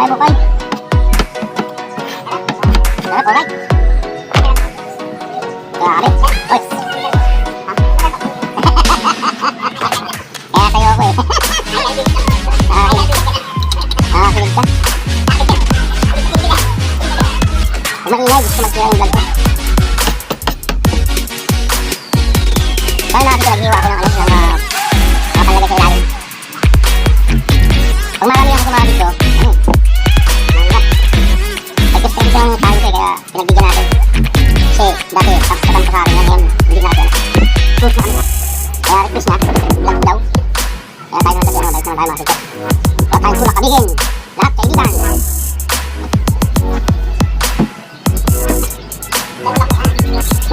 Okay, bukay. Sarap, alright. Grabe. Oy. Kaya sa'yo ako eh. Ah, ah, kilig ka. Kung maingay, gusto mag-share yung vlog ko. Kaya natin ko, naghiwa ko ng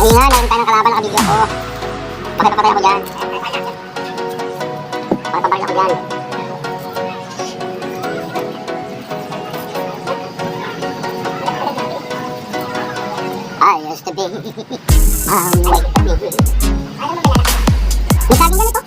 Maingay, meron tayo ng kalaban, nakabigyan ko. Pakipapatay ako dyan. Pakipapatay ako dyan. I used to be um, saging ganito?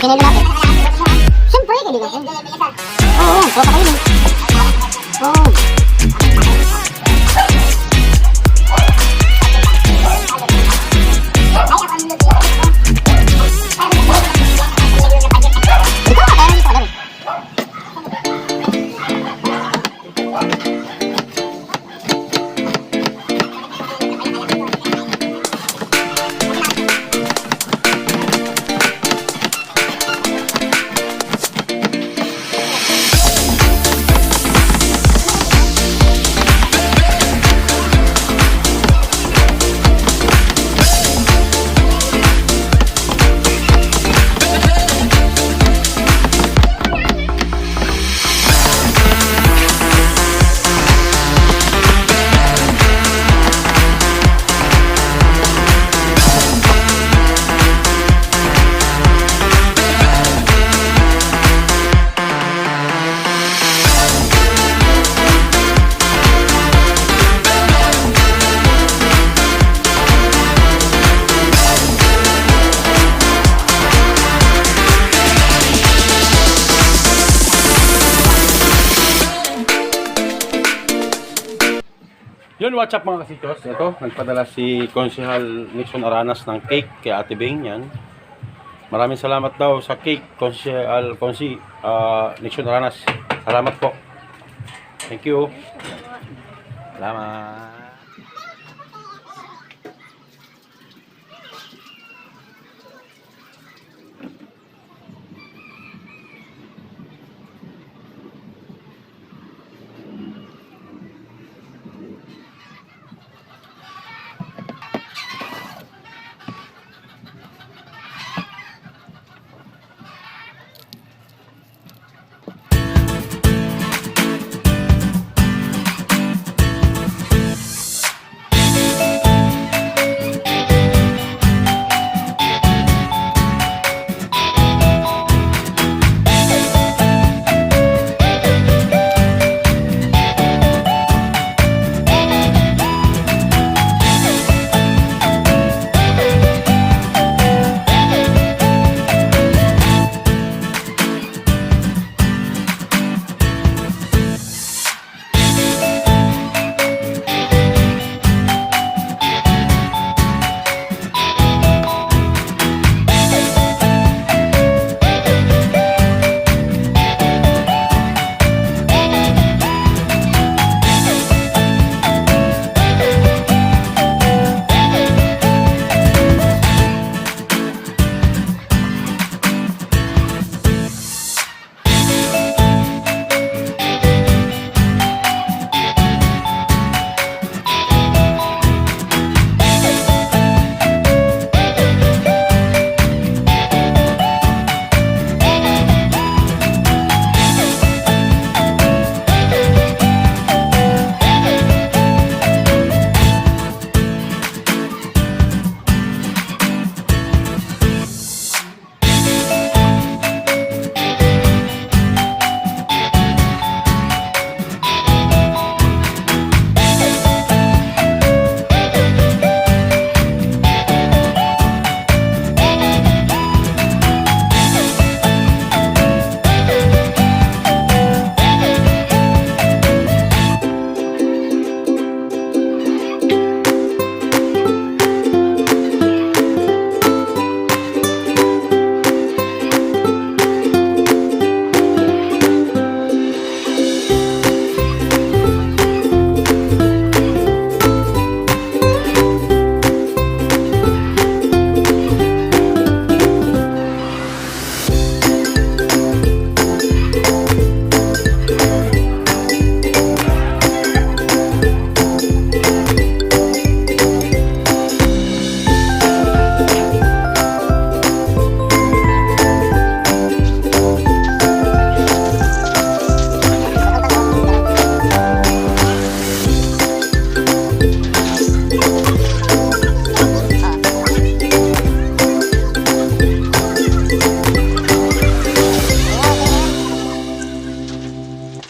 Ikinilo natin. Siyempre, kaibigan. Oo, oo. Tropa kayo. eh. Oo. Ikaw, Yun, what's up mga kasitos? Ito, nagpadala si Konsehal Nixon Aranas ng cake kay Ate Bing yan. Maraming salamat daw sa cake, Konsehal Konsi uh, Nixon Aranas. Salamat po. Thank you. Salamat.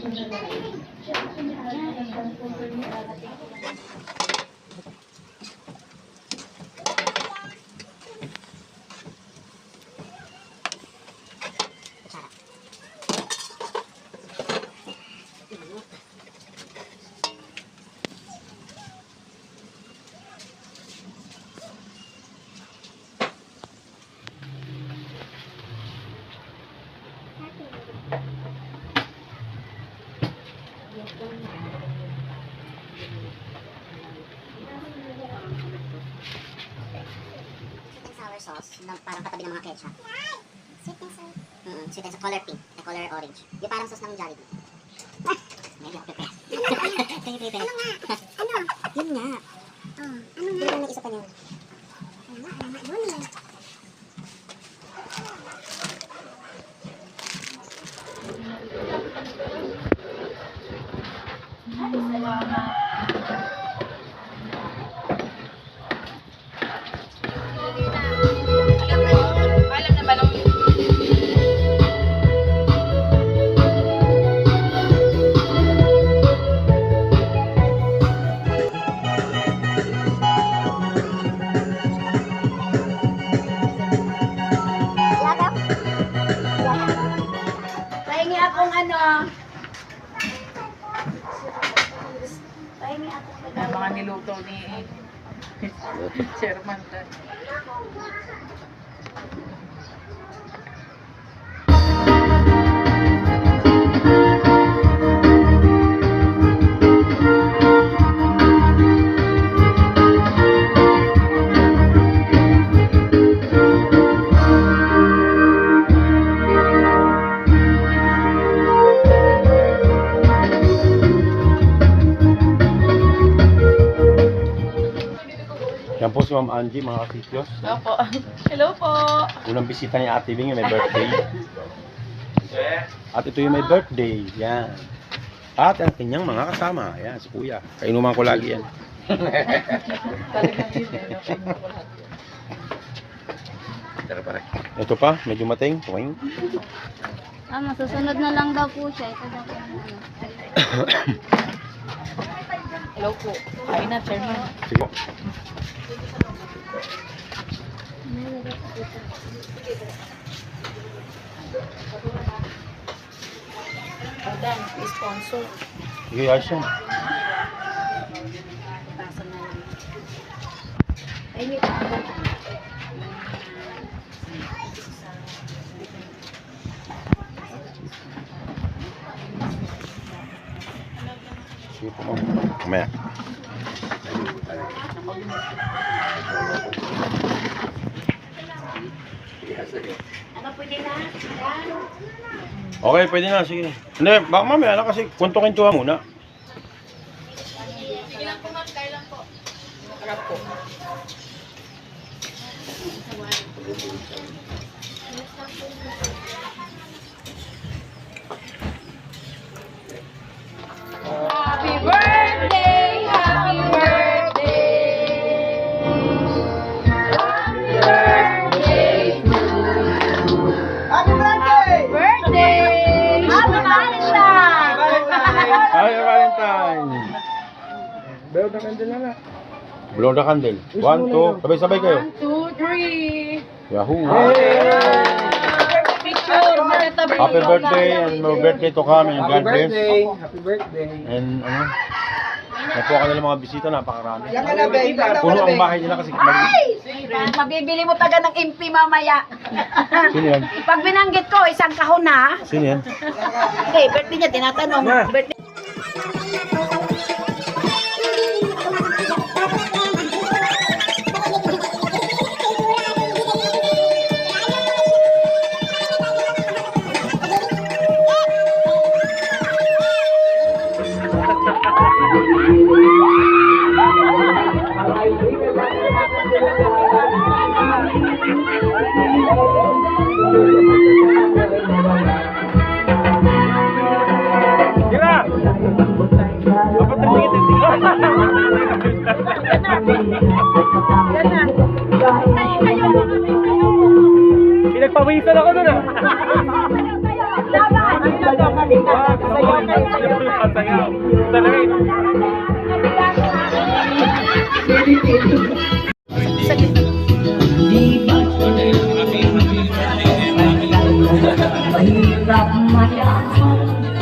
Sweet and sour na parang katabi ng mga ketchup. Sweet and sour? Mm sweet and sour. Color pink, the color orange. Yung parang sauce ng Jollibee. Medyo ako prepare. Sige, sige, Ano nga? Yan po si Ma'am Angie, mga kasityos. Opo. Hello po. Unang bisita ni Ate Bing, may birthday. At ito yung may birthday. Yan. At ang kanyang mga kasama. Yan, si Kuya. Kainuman ko lagi yan. Talagang yun eh. Napahinga ko lahat. Tara pare. Ito pa, medyo mating. Tuwing. Ah, masusunod na lang daw po siya. Ito daw po. Hello po. Kain na, Chairman. Sige. Udan, sponsor. Sige, lang. Ay, ito. Sige po, Ma'am. Mamaya. Okay, pwede na. Sige. Hindi, baka mamaya na kasi kwento-kwentuhan muna. Harap po. Happy Blow the candle. One, two. Sabay-sabay kayo. One, two, three! Yahoo! Picture! Marita Happy birthday and more birthday to come and God bless. Happy birthday. And ano, nakuha ka nila mga bisita, napakarami. Yan ka na, babe. Puno ang bahay nila kasi maliit. Mabibili mo taga ng impi mamaya. Sino yan? Pag binanggit ko, isang kahon na. Sino yan? Okay, birthday niya, tinatanong. Birthday Pinagpawisan ako nun ah. Wow, kasayaw ka. Kasayaw. Talaga Mahirap mayaman